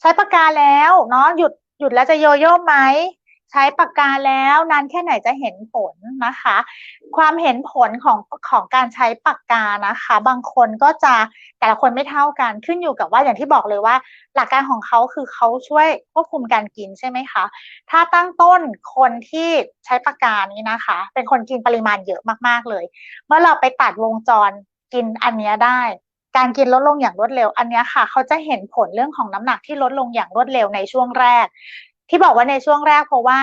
ใช้ปากกาแล้วเนาะหยุดหยุดแล้วจะโยโย่ไหมใช้ปากกาแล้วนานแค่ไหนจะเห็นผลนะคะ ความเห็นผลของของการใช้ปากกานะคะ บางคนก็จะแต่ละคนไม่เท่ากันขึ้นอยู่กับว่าอย่างที่บอกเลยว่า หลักการของเขาคือเขาช่วยควบคุมการกินใช่ไหมคะ ถ้าตั้งต้นคนที่ใช้ปากกานี้นะคะ เป็นคนกินปริมาณเยอะมากๆเลย เมื่อเราไปตัดวงจรกินอันนี้ได้ การกินลดลงอย่างรวดเร็ว อันนี้ค่ะ เขาจะเห็นผลเรื่องของน้ำหนักที่ลดลงอย่างรวดเร็วในช่วงแรก ที่บอกว่าในช่วงแรกเพราะว่า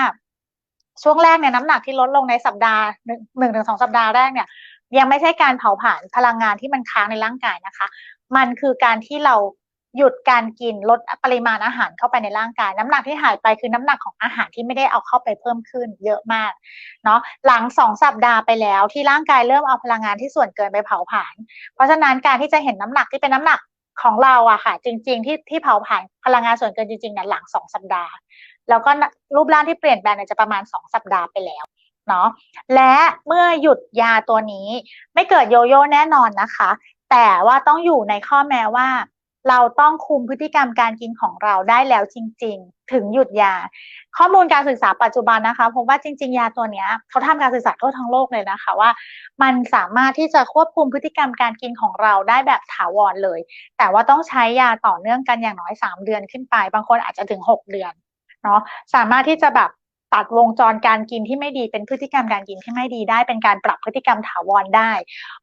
ช่วงแรกเนี่ยน้ำหนักที่ลดลงในสัปดาห์หนึ่งหนึ่งถึงสองสัปดาห์แรกเนี่ยยังไม่ใช่การเผาผลาญพลังงานที่มันค้างในร่างกายนะคะ มันคือการที่เรา หยุดการกินลดปริมาณอาหารเข้าไปในร่างกาย น้ำหนักที่หายไปคือน้ำหนักของอาหารที่ไม่ได้เอาเข้าไปเพิ่มขึ้นเยอะมากเนาะหลังสองสัปดาห์ไปแล้วที่ร่างกายเริ่มเอาพลังงานที่ส่วนเกินไปเผาผลาญเพราะฉะนั้นการที่จะเห็นน้ำหนักที่เป็นน้ำหนักของเราอะค่ะ จริง ๆ ที่ที่เผาผลาญพลังงานส่วนเกินจริงๆเนี่ยหลังสองสัปดาห์ แล้วก็รูปร่างที่เปลี่ยนแปลงเนี่ยจะประมาณสองสัปดาห์ไปแล้วเนาะและเมื่อหยุดยาตัวนี้ไม่เกิดโยโย่แน่นอนนะคะ แต่ว่าต้องอยู่ในข้อแม้ว่า เราต้องคุมพฤติกรรมการกินของเราได้แล้วจริง ๆ ถึงหยุดยา ข้อมูลการศึกษาปัจจุบันนะคะพบว่าจริง ๆ ยาตัวนี้เขาทำการศึกษาทั่วทั้งโลกเลยนะคะว่า มันสามารถที่จะควบคุมพฤติกรรมการกินของเราได้แบบถาวรเลย แต่ว่าต้องใช้ยาต่อเนื่องกันอย่างน้อย 3 เดือนขึ้นไป บางคนอาจจะถึง 6 เดือนเนาะสามารถที่จะแบบ ตัดวงจรการกินที่ไม่ดีเป็นพฤติกรรมการกินที่ไม่ดีได้เป็นการปรับพฤติกรรมถาวรได้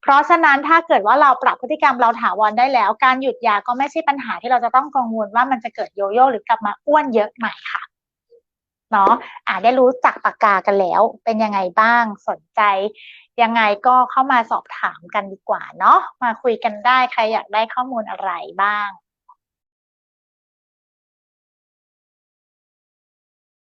เพราะฉะนั้นถ้าเกิดว่าเราปรับพฤติกรรมเราถาวรได้แล้ว การหยุดยาก็ไม่ใช่ปัญหาที่เราจะต้องกังวลว่ามันจะเกิดโยโย่หรือกลับมาอ้วนเยอะใหม่ค่ะเนาะอ่าได้รู้จักปากกากันแล้ว เป็นยังไงบ้างสนใจ ยังไงก็เข้ามาสอบถามกันดีกว่าเนาะมาคุยกันได้ใครอยากได้ข้อมูลอะไรบ้าง